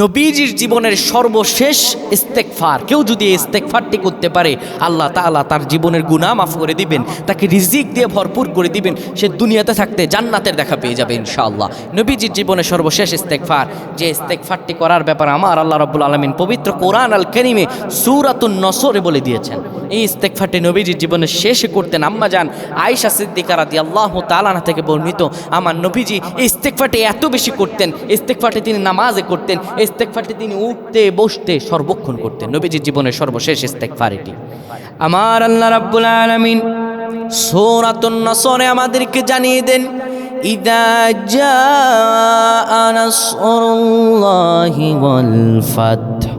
নবীজির জীবনের সর্বশেষ ইস্তেকফার। কেউ যদি এই ইস্তেকফারটি করতে পারে, আল্লাহ তাআলা তার জীবনের গুণা মাফ করে দিবেন, তাকে রিজিক দিয়ে ভরপুর করে দিবেন, সে দুনিয়াতে থাকতে জান্নাতের দেখা পেয়ে যাবে ইনশাআল্লাহ। নবীজির জীবনের সর্বশেষ ইস্তেকফার, যে ইস্তেকফারটি করার ব্যাপারে আমার আল্লাহ রব্বুল আলমিন পবিত্র কোরআন আল করিমে সুরাতুন নসরে বলে দিয়েছেন। এই ইস্তেকফারটি নবীজির জীবনের শেষে করতেন আম্মা যান আয়েশা সিদ্দিকা রাদি আল্লাহ তালানা থেকে বর্ণিত। আমার নবীজি এই ইস্তেকফারটি এত বেশি করতেন, ইস্তেকফারটি তিনি নামাজে করতেন ইস্তেকফারটি তিনি উঠতে বসতে সর্বক্ষণ করতেন নবীজির জীবনের সর্বশেষ ইস্তেকফার এটি আমার আল্লাহ রাব্বুল আলামিন সূরাতুন নসরে আমাদেরকে জানিয়ে দেন ইদা জাআ নাসরুল্লাহি ওয়াল ফাতহ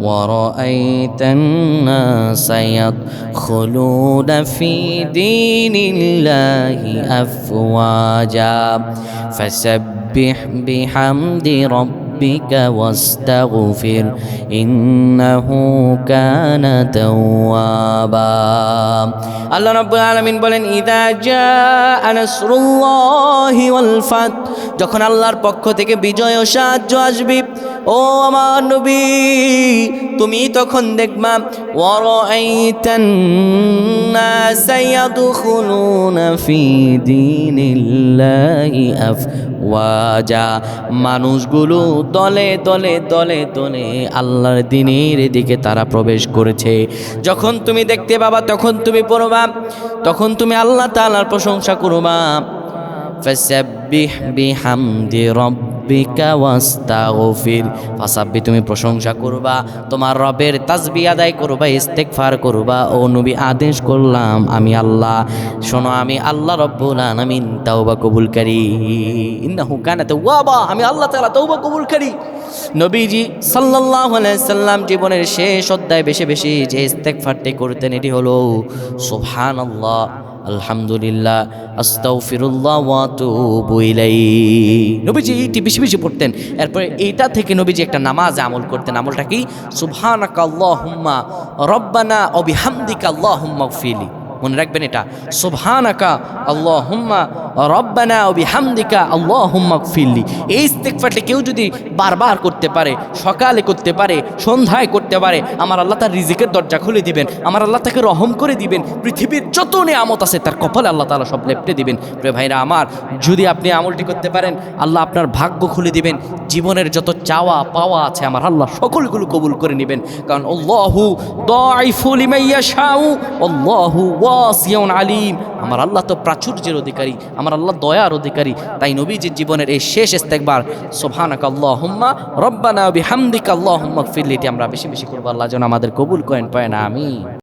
ورأيت الناس يدخلون في دين الله أفواجا فسبح بحمد ربك واستغفر إنه كان توابا আল্লাহ রাব্বুল আলামিন বলেন ইদা জাআ নাসরুল্লাহি ওয়াল ফাত যখন আল্লাহর পক্ষ থেকে বিজয় ও সাহায্য আসবে ও আমার নবী তুমি তখন দেখবা ওয়ারাআইতান নাসা ইয়াদখুলুনা ফি দীনিল্লাহি আফওয়াজা মানুষগুলো দলে দলে দলে দলে আল্লাহর দিনের দিকে তারা প্রবেশ করেছে। যখন তুমি দেখতে পাবা, তখন তুমি পড়বা, তখন তুমি আল্লাহ তালার প্রশংসা করবা। ফাসাব্বিহ বিহামদি রাব্বিকা ওয়াস্তাগফির। ফাসাব্বি তুমি প্রশংসা করবা, তোমার রবের তাসবি আদায় করবা, ইস্তেগফার করবা। ও নবী, আদেশ করলাম আমি আল্লাহ, শোনো আমি আল্লাহ রব্বুল আলামিন, তাওবা কবুলকারী ইন্নাহু কানা তাওয়াবা, আমি আল্লাহ তাআলা তাওবা কবুলকারী নবীজি সাল্লাল্লাহু আলাইহি সাল্লাম জীবনের শেষ অধ্যায় বেশি বেশি যে ইস্তেগফারটি করতেন, এটি হলো সুবহানাল্লাহ। আলহামদুলিল্লাহ, আস্তাগফিরুল্লাহ ওয়া আতুবু ইলাইহি। নবীজি এইটি বেশি বেশি পড়তেন। এরপরে এইটা থেকে নবীজি একটা নামাজ আমল করতেন। আমলটা কি? সুবহানাকা আল্লাহুম্মা রব্বানা অবিহামদিকা বিহামদিকা আল্লাহুম্মা ফিলি মনে রাখবেন এটা। সুবহানাকা আল্লাহুম্মা রব্বানা ও বিহামদিকা আল্লাহুম্মা গফিরলি। এই ইস্তেগফারটি কেউ যদি বারবার করতে পারে, সকালে করতে পারে, সন্ধ্যায় করতে পারে, আমার আল্লাহ তার রিজিকের দরজা খুলে দিবেন, আমার আল্লাহ তাকে রহম করে দিবেন, পৃথিবীর যত নিয়ামত আছে তার কপালে আল্লাহ তাআলা সব লেপটে দিবেন। প্রিয় ভাইরা আমার, যদি আপনি আমলটি করতে পারেন, আল্লাহ আপনার ভাগ্য খুলে দিবেন, জীবনের যত চাওয়া পাওয়া আছে আমার আল্লাহ সকলগুলো কবুল করে নেবেন। কারণ আল্লাহু দাইফু লিমাইয়া শাউ আল্লাহু ওয়াসিয়াউন আলিম। আমার আল্লাহ তো প্রাচুর্যের অধিকারী আমার আল্লাহ দয়ার অধিকারী। তাই নবীজির জীবনের এই শেষ ইস্তেকবার সোভানাক আল্লাহ হুম্মা রব্বানা বিহামদিকা আল্লাহ হুম্মক ফিরলিটি আমরা বেশি বেশি করব। আল্লাহ যেন আমাদের কবুল করেন পায় না আমি